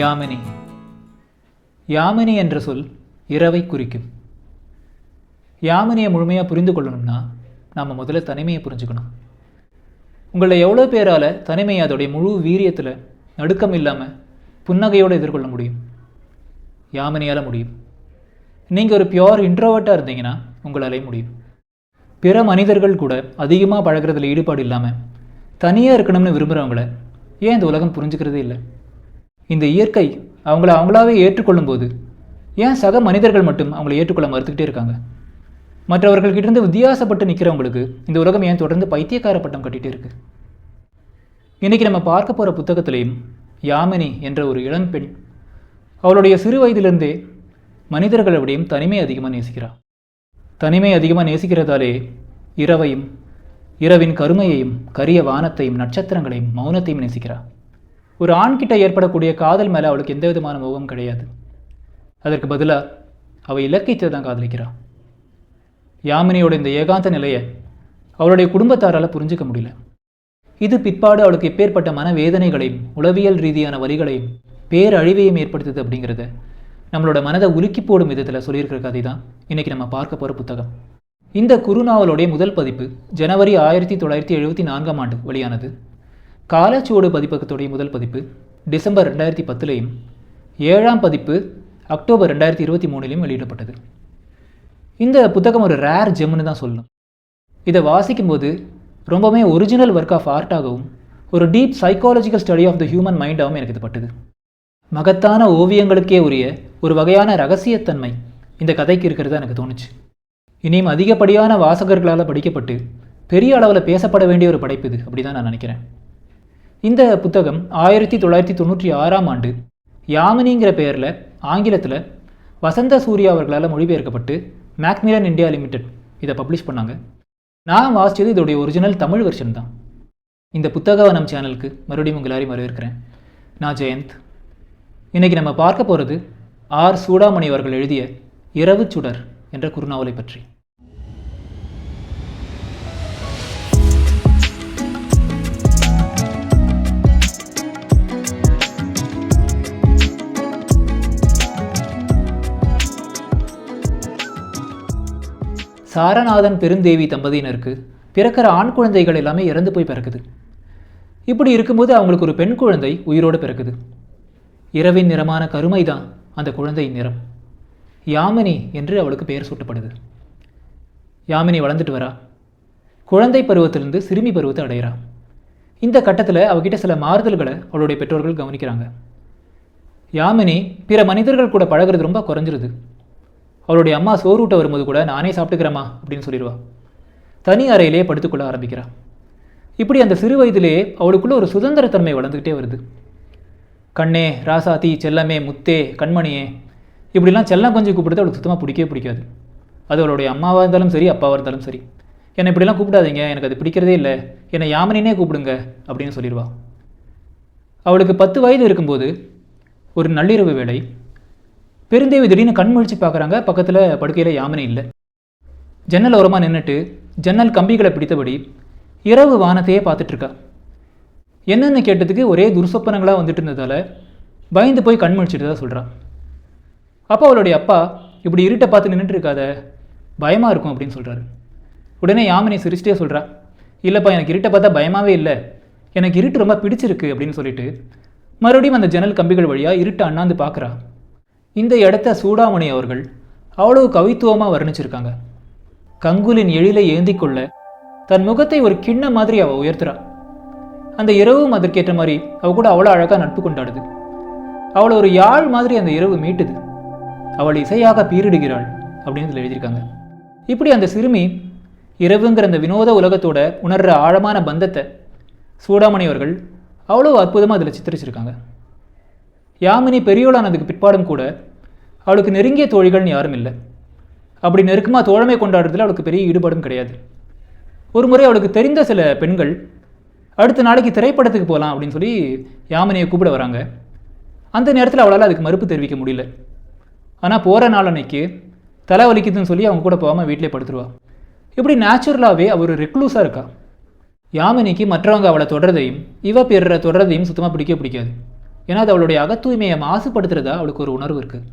யாமினி. யாமினி என்ற சொல் இரவை குறிக்கும். யாமினியை முழுமையாக புரிந்து கொள்ளணும்னா நாம் முதல்ல தனிமையை புரிஞ்சுக்கணும். உங்களை எவ்வளோ பேரால் தனிமையை அதோடைய முழு வீரியத்தில் நடுக்கம் இல்லாமல் புன்னகையோடு எதிர்கொள்ள முடியும். யாமினியால் முடியும். நீங்கள் ஒரு பியோர் இன்ட்ரோவர்ட்டாக இருந்தீங்கன்னா உங்களாலே முடியும். பிற மனிதர்கள் கூட அதிகமாக பழகுறதுல ஈடுபாடு இல்லாமல் தனியாக இருக்கணும்னு விரும்புகிறவங்கள ஏன் இந்த உலகம் புரிஞ்சுக்கிறதே இல்லை? இந்த இயற்கை அவங்கள அவங்களாவே ஏற்றுக்கொள்ளும்போது ஏன் சக மனிதர்கள் மட்டும் அவங்கள ஏற்றுக்கொள்ள மறுத்துக்கிட்டே இருக்காங்க? மற்றவர்கள்கிட்டருந்து வித்தியாசப்பட்டு நிற்கிறவங்களுக்கு இந்த உலகம் ஏன் தொடர்ந்து பைத்தியக்கார பட்டம் கட்டிகிட்டே இருக்கு? இன்றைக்கி நம்ம பார்க்க போகிற புத்தகத்திலையும் யாமினி என்ற ஒரு இளம் பெண் அவளுடைய சிறு வயதிலிருந்தே மனிதர்கள் விடையும் தனிமை அதிகமாக நேசிக்கிறாள் தனிமை அதிகமாக நேசிக்கிறதாலே இரவையும் இரவின் கருமையையும் கரிய வானத்தையும் நட்சத்திரங்களையும் மௌனத்தையும் நேசிக்கிறாள் ஒரு ஆண்கிட்ட ஏற்படக்கூடிய காதல் மேலே அவளுக்கு எந்த விதமான மோகம் கிடையாது. அதற்கு பதிலாக அவள் இலக்கியத்தை தான் காதலிக்கிறாள் யாமினியோட இந்த ஏகாந்த நிலையை அவளுடைய குடும்பத்தாரால் புரிஞ்சுக்க முடியல. இது பிற்பாடு அவளுக்கு எப்பேற்பட்ட மனவேதனைகளையும் உளவியல் ரீதியான வரிகளையும் பேரழிவையும் ஏற்படுத்துது அப்படிங்கிறத நம்மளோட மனதை உலுக்கி போடும் விதத்தில் சொல்லியிருக்கிற கதை தான் இன்றைக்கி நம்ம பார்க்க போகிற புத்தகம். இந்த குறுநாவலுடைய முதல் பதிப்பு ஜனவரி ஆயிரத்தி தொள்ளாயிரத்தி எழுபத்தி நான்காம் ஆண்டு வெளியானது. காலச்சுவடு பதிப்பகத்துடைய முதல் பதிப்பு டிசம்பர் ரெண்டாயிரத்தி பத்துலேயும் ஏழாம் பதிப்பு அக்டோபர் ரெண்டாயிரத்தி இருபத்தி மூணுலேயும் வெளியிடப்பட்டது. இந்த புத்தகம் ஒரு ரேர் ஜெம்னு தான் சொல்லணும். இதை வாசிக்கும்போது ரொம்பவுமே ஒரிஜினல் ஒர்க் ஆஃப் ஆர்ட்டாகவும் ஒரு deep psychological study of the human மைண்டாகவும் எனக்கு இது பட்டது. மகத்தான ஓவியங்களுக்கே உரிய ஒரு வகையான ரகசியத்தன்மை இந்த கதைக்கு இருக்கிறதா எனக்கு தோணுச்சு. இனியும் அதிகப்படியான வாசகர்களால் படிக்கப்பட்டு பெரிய அளவில் பேசப்பட வேண்டிய ஒரு படைப்பு இது அப்படி தான் நான் நினைக்கிறேன். இந்த புத்தகம் ஆயிரத்தி தொள்ளாயிரத்தி தொண்ணூற்றி ஆறாம் ஆண்டு யாமினிங்கிற பெயரில் ஆங்கிலத்தில் வசந்த சூர்யா அவர்களால் மொழிபெயர்க்கப்பட்டு மேக்மிலன் இந்தியா லிமிடெட் இதை பப்ளிஷ் பண்ணாங்க. நான் வாசித்தது இதோடைய ஒரிஜினல் தமிழ் வெர்ஷன் தான். இந்த புத்தகவனம் சேனலுக்கு மறுபடியும் உங்கள் எல்லாரையும் வரவேற்கிறேன். நான் ஜெயந்த். இன்றைக்கி நம்ம பார்க்க போகிறது ஆர் சூடாமணி அவர்கள் எழுதிய இரவு சுடர் என்ற குறுநாவலை பற்றி. சாரநாதன் பெருந்தேவி தம்பதியினருக்கு பிறக்கிற ஆண் குழந்தைகள் எல்லாமே இறந்து போய் பிறக்குது. இப்படி இருக்கும்போது அவங்களுக்கு ஒரு பெண் குழந்தை உயிரோடு பிறக்குது. இரவின் நிறமான கருமை தான் அந்த குழந்தையின் நிறம். யாமினி என்று அவளுக்கு பெயர் சூட்டப்படுது. யாமினி வளர்ந்துட்டு வரா. குழந்தை பருவத்திலிருந்து சிறுமி பருவத்தை அடையிறா. இந்த கட்டத்தில் அவகிட்ட சில மாறுதல்களை அவளுடைய பெற்றோர்கள் கவனிக்கிறாங்க. யாமினி பிற மனிதர்கள் கூட பழகுறது ரொம்ப குறைஞ்சிருது. அவளுடைய அம்மா சோறுட்ட வரும்போது கூட நானே சாப்பிட்டுக்கிறேம்மா அப்படின்னு சொல்லிடுவா. தனி அறையிலேயே படுத்துக்கொள்ள ஆரம்பிக்கிறாள் இப்படி அந்த சிறு வயதிலே அவளுக்குள்ள ஒரு சுதந்திரத்தன்மை வளர்ந்துக்கிட்டே வருது. கண்ணே ராசாத்தி செல்லமே முத்தே கண்மணியே இப்படிலாம் செல்லம் கொஞ்சம் கூப்பிடுறது அவளுக்கு சுத்தமாக பிடிக்கவே பிடிக்காது. அது அவளுடைய அம்மாவாக இருந்தாலும் சரி அப்பாவாக இருந்தாலும் சரி. என்னை இப்படிலாம் கூப்பிடாதீங்க எனக்கு அது பிடிக்கிறதே இல்லை. என்னை யாமனினே கூப்பிடுங்க அப்படின்னு சொல்லிடுவா. அவளுக்கு பத்து வயது இருக்கும்போது ஒரு நள்ளிரவு வேலை பெருந்தேவி திடீர்னு கண்மொழிச்சு பார்க்குறாங்க. பக்கத்தில் படுக்கையில் யாமனை இல்லை. ஜன்னல் ஓரமாக நின்றுட்டு ஜன்னல் கம்பிகளை பிடித்தபடி இரவு வானத்தையே பார்த்துட்ருக்கா. என்னென்னு கேட்டதுக்கு ஒரே துர்சொப்பனங்களாக வந்துட்டு இருந்ததால் பயந்து போய் கண் முழிச்சிட்டு தான் சொல்கிறான் அப்போ அவளுடைய அப்பா இப்படி இருட்டை பார்த்து நின்றுட்டு இருக்காத பயமாக இருக்கும் அப்படின்னு சொல்கிறாரு உடனே யாமினி சிரிச்சிட்டே சொல்கிறா இல்லைப்பா எனக்கு இருட்டை பார்த்தா பயமாகவே இல்லை. எனக்கு இருட்டு ரொம்ப பிடிச்சிருக்கு அப்படின்னு சொல்லிட்டு மறுபடியும் அந்த ஜன்னல் கம்பிகள் வழியாக இருட்டை அண்ணாந்து பார்க்குறா. இந்த இடத்த சூடாமணி அவர்கள் அவ்வளவு கவித்துவமாக வர்ணிச்சிருக்காங்க. கங்குலின் எழிலை ஏந்தி கொள்ள தன் முகத்தை ஒரு கிண்ண மாதிரி அவள் உயர்த்துறா. அந்த இரவும் அதற்கேற்ற மாதிரி அவள் கூட அவ்வளோ அழகாக நட்பு கொண்டாடுது. அவளை ஒரு யாழ் மாதிரி அந்த இரவு மீட்டுது. அவள் இசையாக பீரிடுகிறாள் அப்படின்னு இதில் எழுதியிருக்காங்க. இப்படி அந்த சிறுமி இரவுங்கிற அந்த வினோத உலகத்தோட உணர்கிற ஆழமான பந்தத்தை சூடாமணி அவர்கள் அவ்வளோ அற்புதமாக அதில் சித்தரிச்சிருக்காங்க. யாமினி பெரியோளானதுக்கு பிற்பாடும் கூட அவளுக்கு நெருங்கிய தோழிகள்னு யாரும் இல்லை. அப்படி நெருக்கமாக தோழமை கொண்டாடுறதுல அவளுக்கு பெரிய ஈடுபாடும் கிடையாது. ஒரு முறை அவளுக்கு தெரிந்த சில பெண்கள் அடுத்த நாளைக்கு திரைப்படத்துக்கு போகலாம் அப்படின்னு சொல்லி யாமினியை கூப்பிட வராங்க. அந்த நேரத்தில் அவளால் அதுக்கு மறுப்பு தெரிவிக்க முடியல. ஆனால் போகிற நாள் அன்னைக்கு தலை வலிக்குதுன்னு சொல்லி அவங்க கூட போகாமல் வீட்டிலே படுத்துருவா. இப்படி நேச்சுரலாகவே அவர் ரெக்ளூஸாக இருக்கா. யாமினிக்கு மற்றவங்க அவளை தொடர்றதையும் இவ பெறுற தொடர்றதையும் சுத்தமாக பிடிக்க பிடிக்காது. ஏன்னா அது அவளுடைய அகத்தூய்மையை மாசுபடுத்துறதா அவளுக்கு ஒரு உணர்வு இருக்குது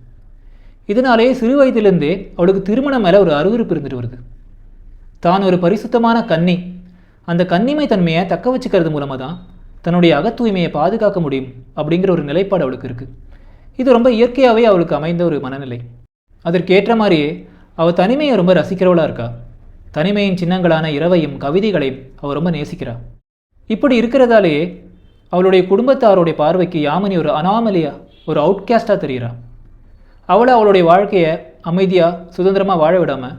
இதனாலேயே சிறு வயதிலிருந்தே அவளுக்கு திருமணம் மேலே ஒரு அருவருப்பு இருந்துட்டு வருது. தான் ஒரு பரிசுத்தமான கன்னி. அந்த கன்னிமை தன்மையை தக்க வச்சுக்கிறது மூலமாக தான் தன்னுடைய அகத்தூய்மையை பாதுகாக்க முடியும் அப்படிங்கிற ஒரு நிலைப்பாடு அவளுக்கு இருக்குது இது ரொம்ப இயற்கையாகவே அவளுக்கு அமைந்த ஒரு மனநிலை. அதற்கேற்ற மாதிரியே அவள் தனிமையை ரொம்ப ரசிக்கிறவளாக இருக்கா. தனிமையின் சின்னங்களான இரவையும் கவிதைகளையும் அவள் ரொம்ப நேசிக்கிறாள் இப்படி இருக்கிறதாலேயே அவளுடைய குடும்பத்தாருடைய பார்வைக்கு யாமினி ஒரு அனாமலியா ஒரு அவுட்காஸ்டாக தெரிகிறா. அவளை அவளுடைய வாழ்க்கையை அமைதியாக சுதந்திரமாக வாழ விடாமல்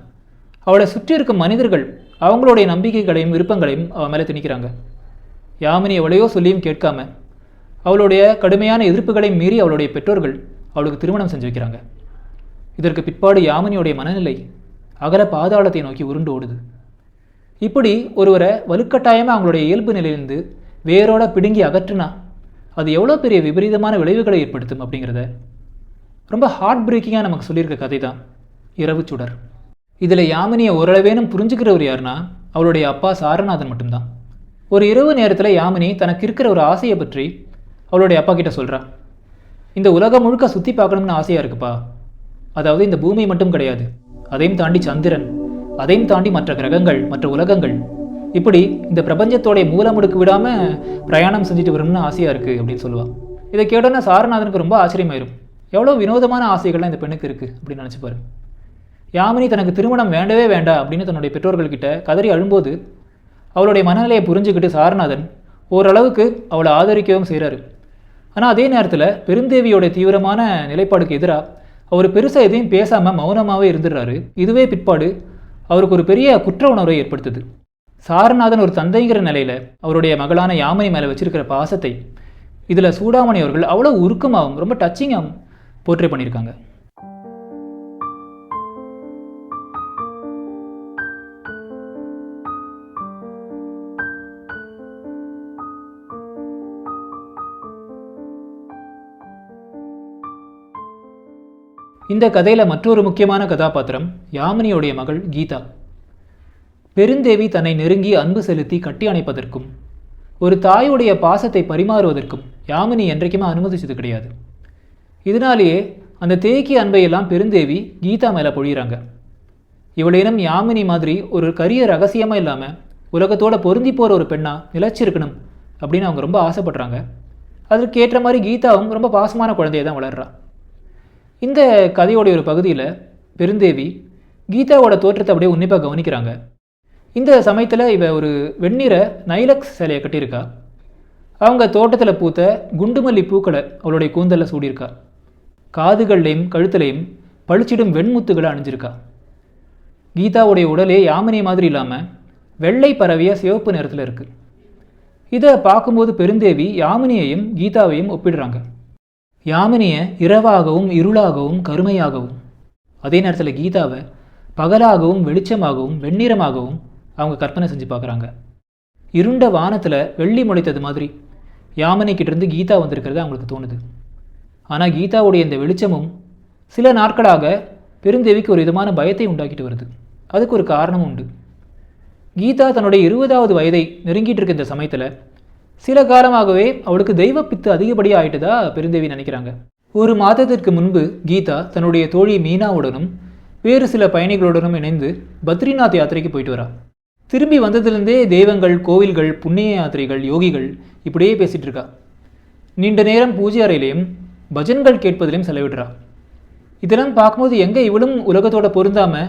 அவளை சுற்றி இருக்கும் மனிதர்கள் அவங்களுடைய நம்பிக்கைகளையும் விருப்பங்களையும் அவள் மேலே திணிக்கிறாங்க. யாமினி எவ்வளையோ சொல்லியும் கேட்காம அவளுடைய கடுமையான எதிர்ப்புகளையும் மீறி அவளுடைய பெற்றோர்கள் அவளுக்கு திருமணம் செஞ்சு வைக்கிறாங்க. இதற்கு பிற்பாடு யாமினியுடைய மனநிலை அகல பாதாளத்தை நோக்கி உருண்டு ஓடுது. இப்படி ஒருவரை வலுக்கட்டாயமாக அவங்களுடைய இயல்பு நிலையிலிருந்து வேரோட பிடுங்கி அகற்றுனா அது எவ்வளோ பெரிய விபரீதமான விளைவுகளை ஏற்படுத்தும் அப்படிங்கிறத ரொம்ப ஹார்ட் பிரேக்கிங்காக நமக்கு சொல்லியிருக்க கதை தான் இரவு சுடர். இதில் யாமினியை ஓரளவேனும் புரிஞ்சுக்கிறவர் யாருன்னா அவளுடைய அப்பா சாரநாதன் மட்டும்தான். ஒரு இரவு நேரத்தில் யாமினி தனக்கு இருக்கிற ஒரு ஆசையை பற்றி அவளுடைய அப்பா கிட்ட சொல்கிறா இந்த உலகம் முழுக்க சுற்றி பார்க்கணும்னு ஆசையாக இருக்குப்பா. அதாவது இந்த பூமி மட்டும் கிடையாது. அதையும் தாண்டி சந்திரன் அதையும் தாண்டி மற்ற கிரகங்கள் மற்ற உலகங்கள் இப்படி இந்த பிரபஞ்சத்தோடைய மூலமுடுக்கு விடாமல் பிரயாணம் செஞ்சுட்டு வரணும்னு ஆசையாக இருக்குது அப்படின்னு சொல்லுவாள் இதை கேட்டோன்னா சாரநாதனுக்கு ரொம்ப ஆச்சரியமாயிரும். எவ்வளோ வினோதமான ஆசைகள்லாம் இந்த பெண்ணுக்கு இருக்குது அப்படின்னு நினச்சிப்பாரு யாமினி தனக்கு திருமணம் வேண்டவே வேண்டாம் அப்படின்னு தன்னுடைய பெற்றோர்கள்கிட்ட கதறி அழும்போது அவளுடைய மனநிலையை புரிஞ்சுக்கிட்டு சாரநாதன் ஓரளவுக்கு அவளை ஆதரிக்கவும் செய்கிறாரு ஆனால் அதே நேரத்தில் பெருந்தேவியோட தீவிரமான நிலைப்பாடுக்கு எதிராக அவர் பெருசாக எதையும் பேசாமல் மௌனமாகவே இருந்துடுறாரு. இதுவே பிற்பாடு அவருக்கு ஒரு பெரிய குற்ற உணர்வை ஏற்படுத்துது. சாரநாதன் ஒரு தந்தைங்கிற நிலையில் அவருடைய மகளான யாமினி மேலே வச்சிருக்கிற பாசத்தை இதில் சூடாமணி அவர்கள் அவ்வளோ உருக்கமாகவும் ரொம்ப டச்சிங்காகவும் போர்ட்ரே பண்ணியிருக்காங்க. இந்த கதையில் மற்றொரு முக்கியமான கதாபாத்திரம் யாமினியுடைய மகள் கீதா. பெருந்தேவி தன்னை நெருங்கி அன்பு செலுத்தி கட்டி அணைப்பதற்கும் ஒரு தாயுடைய பாசத்தை பரிமாறுவதற்கும் யாமினி என்றைக்குமே அனுமதிச்சது கிடையாது. இதனாலேயே அந்த தேக்கி அன்பையெல்லாம் பெருந்தேவி கீதா மேலே பொழியிறாங்க. இவளேனும் யாமினி மாதிரி ஒரு கரிய ரகசியமாக இல்லாமல் உலகத்தோட பொருந்தி போகிற ஒரு பெண்ணாக நிலச்சிருக்கணும் அப்படின்னு அவங்க ரொம்ப ஆசைப்படுறாங்க. அதற்கு ஏற்ற மாதிரி கீதாவும் ரொம்ப பாசமான குழந்தைய தான் வளர்றா. இந்த கதையோடைய ஒரு பகுதியில் பெருந்தேவி கீதாவோட தோற்றத்தை அப்படியே உன்னிப்பாக கவனிக்கிறாங்க. இந்த சமயத்தில் இவ ஒரு வெண்ணிறை நைலக்ஸ் சிலையை கட்டியிருக்கா. அவங்க தோட்டத்தில் பூத்த குண்டுமல்லி பூக்களை அவளுடைய கூந்தலில் சூடியிருக்கா. காதுகள்லையும் கழுத்துலையும் பளிச்சிடும் வெண்முத்துகளை அணிஞ்சிருக்கா. கீதாவுடைய உடலே யாமினி மாதிரி இல்லாமல் வெள்ளை பரவிய சிவப்பு நிறத்தில் இருக்குது இதை பார்க்கும்போது பெருந்தேவி யாமினியையும் கீதாவையும் ஒப்பிடுறாங்க. யாமினியை இரவாகவும் இருளாகவும் கருமையாகவும். அதே நேரத்தில் கீதாவை பகலாகவும் வெளிச்சமாகவும் வெண்ணிறமாகவும் அவங்க கற்பனை செஞ்சு பார்க்குறாங்க. இருண்ட வானத்தில் வெள்ளி முளைத்தது மாதிரி யாமினிக்கிட்டேருந்து கீதா வந்திருக்கிறது அவங்களுக்கு தோணுது. ஆனால் கீதாவுடைய இந்த வெளிச்சமும் சில நாட்களாக பெருந்தேவிக்கு ஒரு விதமான பயத்தை உண்டாக்கிட்டு வருது. அதுக்கு ஒரு காரணமும் உண்டு. கீதா தன்னுடைய இருபதாவது வயதை நெருங்கிட்டு இருக்க இந்த சமயத்தில் சில காலமாகவே அவளுக்கு தெய்வ பித்து அதிகப்படியாக ஆயிட்டதா பெருந்தேவி நினைக்கிறாங்க. ஒரு மாதத்திற்கு முன்பு கீதா தன்னுடைய தோழி மீனாவுடனும் வேறு சில பயணிகளுடனும் இணைந்து பத்ரிநாத் யாத்திரைக்கு போயிட்டு வரா. திரும்பி வந்ததுலேருந்தே தெய்வங்கள் கோவில்கள் புண்ணிய யாத்திரைகள் யோகிகள் இப்படியே பேசிகிட்டு இருக்கா நீண்ட நேரம் பூஜை அறையிலையும் பஜன்கள் கேட்பதிலையும் செலவிடுறா. இதெல்லாம் பார்க்கும்போது எங்கே இவளும் உலகத்தோட பொருந்தாமல்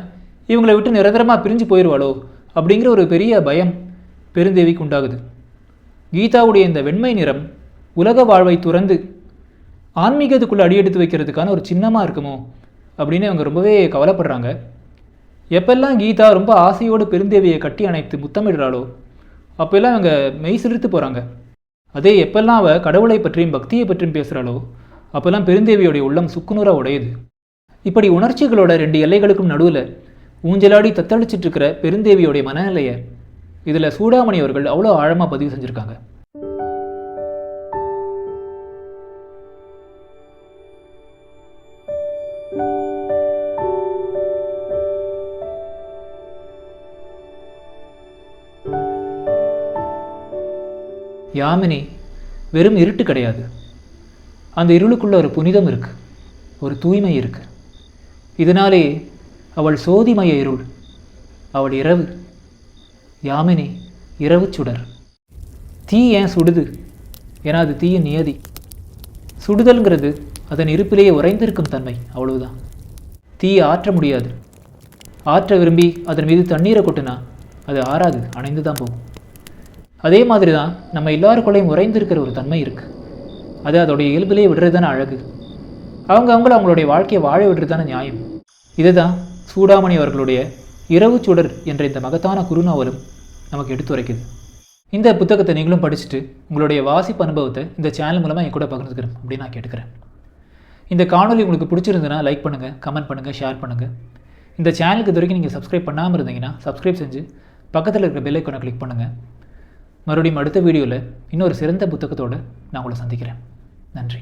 இவங்களை விட்டு நிரந்தரமாக பிரிஞ்சு போயிடுவாளோ அப்படிங்கிற ஒரு பெரிய பயம் பெருந்தேவிக்கு உண்டாகுது. கீதாவுடைய இந்த வெண்மை நிறம் உலக வாழ்வை துறந்து ஆன்மீகத்துக்குள்ளே அடியெடுத்து வைக்கிறதுக்கான ஒரு சின்னமாக இருக்குமோ அப்படின்னு அவங்க ரொம்பவே கவலைப்படுறாங்க. எப்பெல்லாம் கீதா ரொம்ப ஆசையோடு பெருந்தேவியை கட்டி அணைத்து முத்தமிடுறாளோ அப்போல்லாம் அவங்க மெய் சிரித்து போகிறாங்க அதே எப்பெல்லாம் அவள் கடவுளை பற்றியும் பக்தியை பற்றியும் பேசுகிறாளோ அப்போல்லாம் பெருந்தேவியோடைய உள்ளம் சுக்குநூறாக உடையுது. இப்படி உணர்ச்சிகளோட ரெண்டு எல்லைகளுக்கும் நடுவில் ஊஞ்சலாடி தத்தளிச்சிட்டு இருக்கிற பெருந்தேவியோடைய மனநிலையை இதில் சூடாமணி அவர்கள் அவ்வளோ ஆழமாக பதிவு செஞ்சுருக்காங்க. யாமினி வெறும் இருட்டு கிடையாது. அந்த இருளுக்குள்ள ஒரு புனிதம் இருக்கு. ஒரு தூய்மை இருக்கு. இதனாலே அவள் சோதிமய இருள் அவள் இரவு யாமினி இரவு சுடர். தீ ஏன் சுடுது? ஏன்னா அது தீயின் நியதி. சுடுதல்ங்கிறது அதன் இருப்பிலேயே உறைந்திருக்கும் தன்மை அவ்வளவுதான். தீயை ஆற்ற முடியாது. ஆற்ற விரும்பி அதன் மீது தண்ணீரை கொட்டினா அது ஆறாது அணைந்து தான் போகும். அதே மாதிரி தான் நம்ம எல்லாருக்குள்ளேயும் உறைந்திருக்கிற ஒரு தன்மை இருக்குது அது அதோடைய இயல்பிலே விடுறது தானே அழகு. அவங்க அவங்கள அவங்களுடைய வாழ்க்கையை வாழ விடுறது தானே நியாயம். இதுதான் சூடாமணி அவர்களுடைய இரவு சுடர் என்ற இந்த மகத்தான குறுநாவலும் நமக்கு எடுத்துரைக்குது இந்த புத்தகத்தை நீங்களும் படிச்சுட்டு உங்களுடைய வாசிப்பு அனுபவத்தை இந்த சேனல் மூலமாக என் கூட பகிர்ந்துக்கிறேன் அப்படின்னு நான் கேட்டுக்கிறேன். இந்த காணொலி உங்களுக்கு பிடிச்சிருந்துன்னா லைக் பண்ணுங்கள் கமெண்ட் பண்ணுங்கள் ஷேர் பண்ணுங்கள் இந்த சேனலுக்கு இது வரைக்கும் நீங்கள் சப்ஸ்கிரைப் பண்ணாமல் இருந்தீங்கன்னா சப்ஸ்கிரைப் செஞ்சு பக்கத்தில் இருக்கிற பெல் ஐக்கானை கிளிக் பண்ணுங்கள் மறுபடியும் அடுத்த வீடியோவில் இன்னொரு சிறந்த புத்தகத்தோடு நான் உங்களை சந்திக்கிறேன். நன்றி.